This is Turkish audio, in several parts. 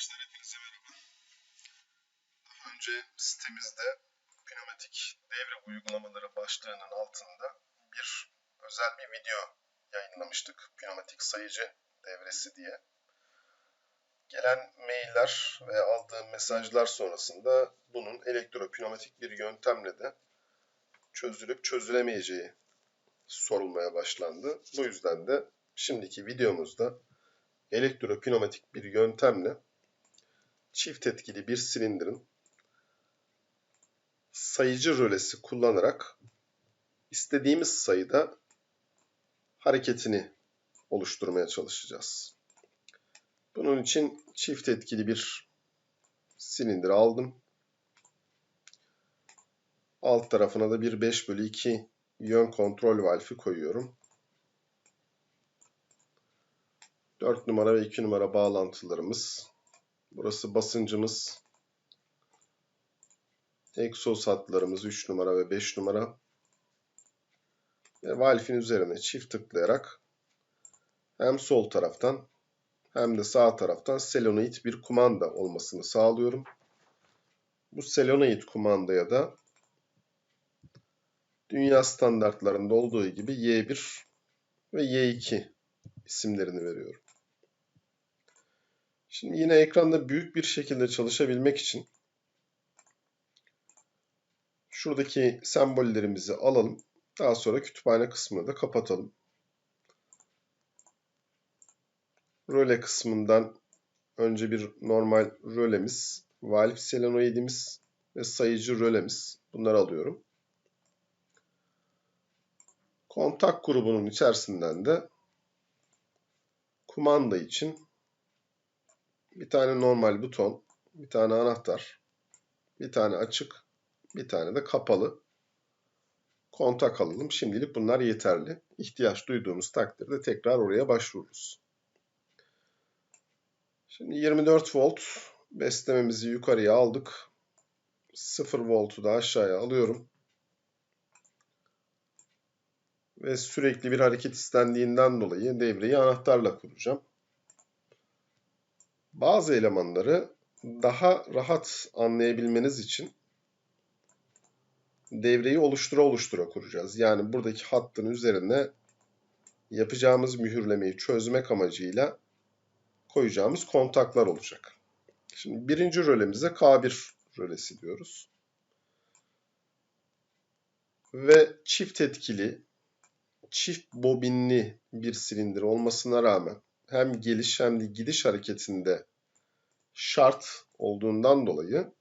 Arkadaşlar hepinize merhaba. Daha önce sitemizde pneumatik devre uygulamaları başlığının altında bir özel bir video yayınlamıştık. Pneumatik sayıcı devresi diye. Gelen mailler ve aldığım mesajlar sonrasında bunun elektropneumatik bir yöntemle de çözülüp çözülemeyeceği sorulmaya başlandı. Bu yüzden de şimdiki videomuzda elektropneumatik bir yöntemle çift etkili bir silindirin sayıcı rölesi kullanarak istediğimiz sayıda hareketini oluşturmaya çalışacağız. Bunun için çift etkili bir silindir aldım. Alt tarafına da bir 5 bölü 2 yön kontrol valfi koyuyorum. 4 numara ve 2 numara bağlantılarımız. Burası basıncımız. Egzoz hatlarımız 3 numara ve 5 numara. Ve valfin üzerine çift tıklayarak hem sol taraftan hem de sağ taraftan selenoid bir kumanda olmasını sağlıyorum. Bu selenoid kumandaya da dünya standartlarında olduğu gibi Y1 ve Y2 isimlerini veriyorum. Şimdi yine ekranda büyük bir şekilde çalışabilmek için şuradaki sembollerimizi alalım. Daha sonra kütüphane kısmını da kapatalım. Röle kısmından önce bir normal rölemiz, valve selenoidimiz ve sayıcı rölemiz. Bunları alıyorum. Kontak grubunun içerisinden de kumanda için bir tane normal buton, bir tane anahtar, bir tane açık, bir tane de kapalı kontak alalım. Şimdilik bunlar yeterli. İhtiyaç duyduğumuz takdirde tekrar oraya başvururuz. Şimdi 24 volt beslememizi yukarıya aldık. 0 voltu da aşağıya alıyorum. Ve sürekli bir hareket istendiğinden dolayı devreyi anahtarla kuracağım bazı elemanları daha rahat anlayabilmeniz için devreyi oluştura oluştura kuracağız. Yani buradaki hattın üzerine yapacağımız mühürlemeyi çözmek amacıyla koyacağımız kontaklar olacak. Şimdi birinci rölemize K1 rölesi diyoruz. Ve çift etkili, çift bobinli bir silindir olmasına rağmen hem geliş hem de gidiş hareketinde şart olduğundan dolayı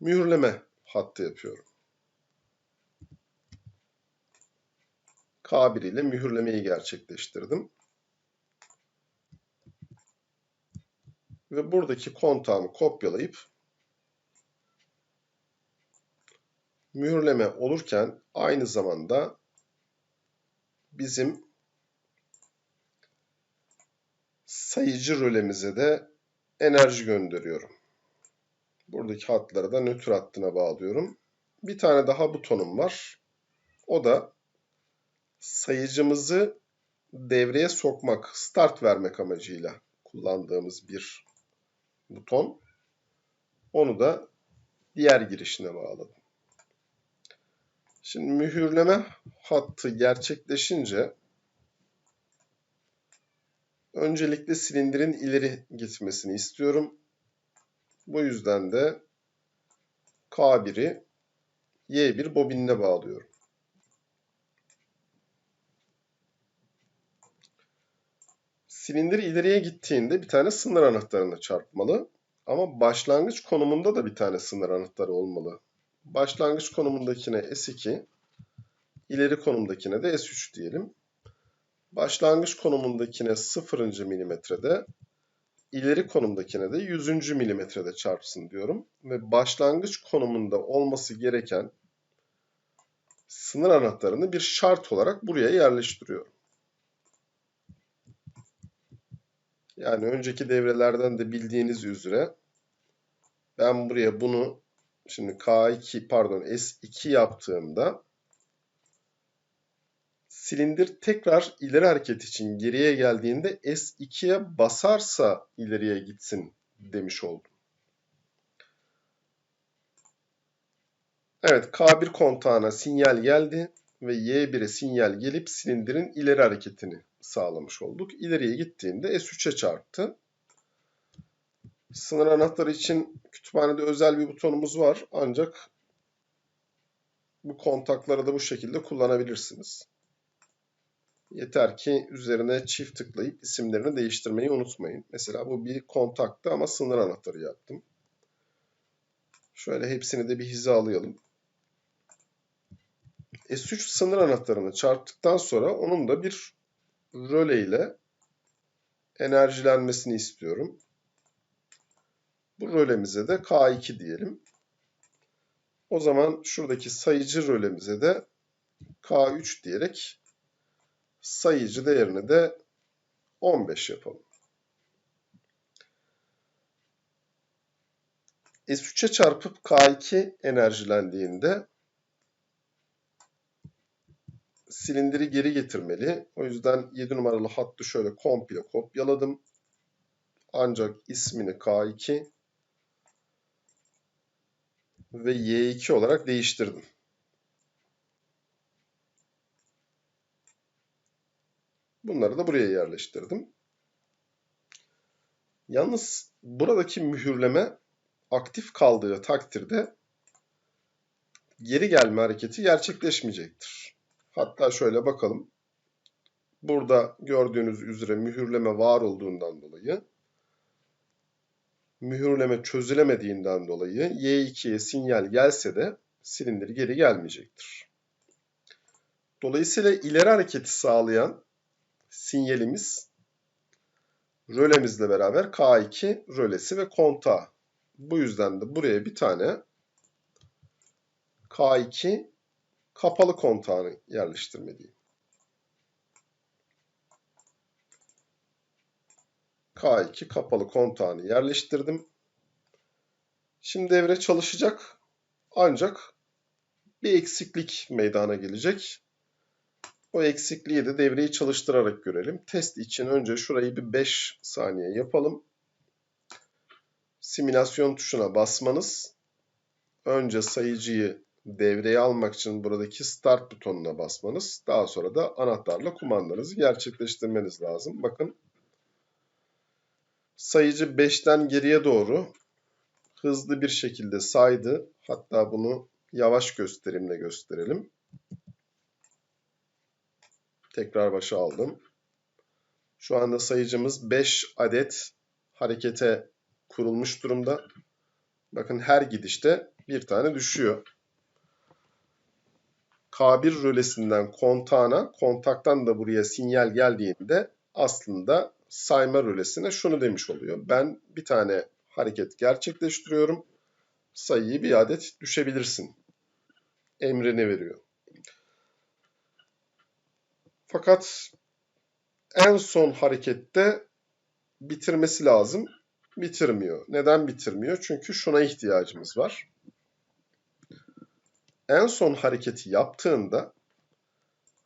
mühürleme hattı yapıyorum. K1 ile mühürlemeyi gerçekleştirdim. Ve buradaki kontağımı kopyalayıp mühürleme olurken aynı zamanda bizim sayıcı rölemize de enerji gönderiyorum. Buradaki hatları da nötr hattına bağlıyorum. Bir tane daha butonum var. O da sayıcımızı devreye sokmak, start vermek amacıyla kullandığımız bir buton. Onu da diğer girişine bağladım. Şimdi mühürleme hattı gerçekleşince Öncelikle silindirin ileri gitmesini istiyorum. Bu yüzden de K1'i Y1 bobinine bağlıyorum. Silindir ileriye gittiğinde bir tane sınır anahtarına çarpmalı. Ama başlangıç konumunda da bir tane sınır anahtarı olmalı. Başlangıç konumundakine S2, ileri konumdakine de S3 diyelim başlangıç konumundakine 0. milimetrede, ileri konumdakine de 100. milimetrede çarpsın diyorum. Ve başlangıç konumunda olması gereken sınır anahtarını bir şart olarak buraya yerleştiriyorum. Yani önceki devrelerden de bildiğiniz üzere ben buraya bunu şimdi K2 pardon S2 yaptığımda silindir tekrar ileri hareket için geriye geldiğinde S2'ye basarsa ileriye gitsin demiş oldum. Evet K1 kontağına sinyal geldi ve Y1'e sinyal gelip silindirin ileri hareketini sağlamış olduk. İleriye gittiğinde S3'e çarptı. Sınır anahtarı için kütüphanede özel bir butonumuz var. Ancak bu kontakları da bu şekilde kullanabilirsiniz. Yeter ki üzerine çift tıklayıp isimlerini değiştirmeyi unutmayın. Mesela bu bir kontaktı ama sınır anahtarı yaptım. Şöyle hepsini de bir hizalayalım. S3 sınır anahtarını çarptıktan sonra onun da bir röle ile enerjilenmesini istiyorum. Bu rölemize de K2 diyelim. O zaman şuradaki sayıcı rölemize de K3 diyerek sayıcı değerini de 15 yapalım. S3'e çarpıp K2 enerjilendiğinde silindiri geri getirmeli. O yüzden 7 numaralı hattı şöyle komple kopyaladım. Ancak ismini K2 ve Y2 olarak değiştirdim. Bunları da buraya yerleştirdim. Yalnız buradaki mühürleme aktif kaldığı takdirde geri gelme hareketi gerçekleşmeyecektir. Hatta şöyle bakalım. Burada gördüğünüz üzere mühürleme var olduğundan dolayı mühürleme çözülemediğinden dolayı Y2'ye sinyal gelse de silindir geri gelmeyecektir. Dolayısıyla ileri hareketi sağlayan sinyalimiz rölemizle beraber K2 rölesi ve kontağı. Bu yüzden de buraya bir tane K2 kapalı kontağını yerleştirmeliyim. K2 kapalı kontağını yerleştirdim. Şimdi devre çalışacak. Ancak bir eksiklik meydana gelecek. O eksikliği de devreyi çalıştırarak görelim. Test için önce şurayı bir 5 saniye yapalım. Simülasyon tuşuna basmanız. Önce sayıcıyı devreye almak için buradaki start butonuna basmanız. Daha sonra da anahtarla kumandanızı gerçekleştirmeniz lazım. Bakın sayıcı 5'ten geriye doğru hızlı bir şekilde saydı. Hatta bunu yavaş gösterimle gösterelim. Tekrar başa aldım. Şu anda sayıcımız 5 adet harekete kurulmuş durumda. Bakın her gidişte bir tane düşüyor. K1 rölesinden kontağına, kontaktan da buraya sinyal geldiğinde aslında sayma rölesine şunu demiş oluyor. Ben bir tane hareket gerçekleştiriyorum. Sayıyı bir adet düşebilirsin. Emrini veriyor. Fakat en son harekette bitirmesi lazım. Bitirmiyor. Neden bitirmiyor? Çünkü şuna ihtiyacımız var. En son hareketi yaptığında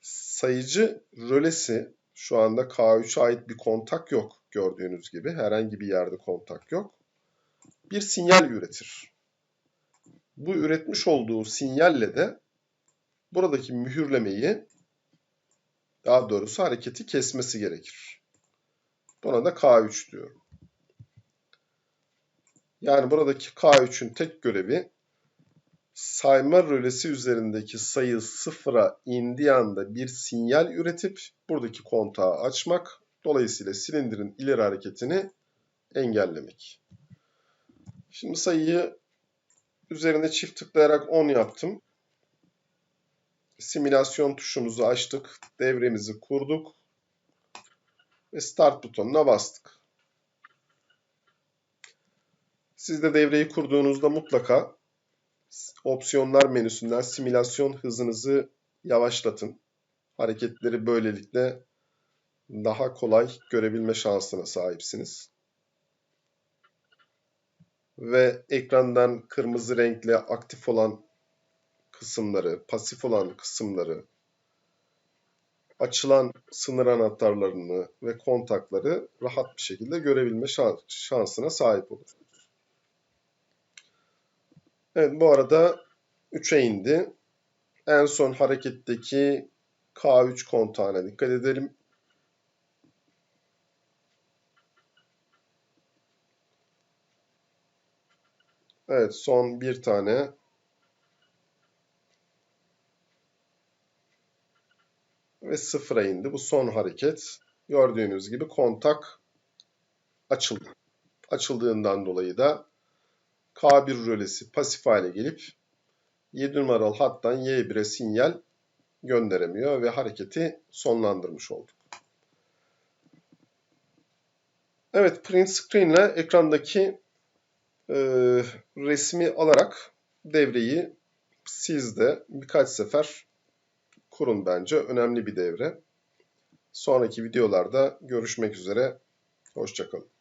sayıcı rölesi şu anda K3'e ait bir kontak yok gördüğünüz gibi. Herhangi bir yerde kontak yok. Bir sinyal üretir. Bu üretmiş olduğu sinyalle de buradaki mühürlemeyi daha doğrusu hareketi kesmesi gerekir. Buna da K3 diyorum. Yani buradaki K3'ün tek görevi sayma rölesi üzerindeki sayı sıfıra indiği anda bir sinyal üretip buradaki kontağı açmak. Dolayısıyla silindirin ileri hareketini engellemek. Şimdi sayıyı üzerine çift tıklayarak 10 yaptım. Simülasyon tuşumuzu açtık. Devremizi kurduk. Ve start butonuna bastık. Siz de devreyi kurduğunuzda mutlaka opsiyonlar menüsünden simülasyon hızınızı yavaşlatın. Hareketleri böylelikle daha kolay görebilme şansına sahipsiniz. Ve ekrandan kırmızı renkle aktif olan kısımları, pasif olan kısımları açılan sınır anahtarlarını ve kontakları rahat bir şekilde görebilme şans- şansına sahip olur. Evet bu arada 3'e indi. En son hareketteki K3 kontağına dikkat edelim. Evet son bir tane ve sıfıra indi. Bu son hareket. Gördüğünüz gibi kontak açıldı. Açıldığından dolayı da K1 rölesi pasif hale gelip 7 numaralı hattan Y1'e sinyal gönderemiyor ve hareketi sonlandırmış olduk. Evet, print screen ile ekrandaki e, resmi alarak devreyi siz de birkaç sefer kurun bence. Önemli bir devre. Sonraki videolarda görüşmek üzere. Hoşçakalın.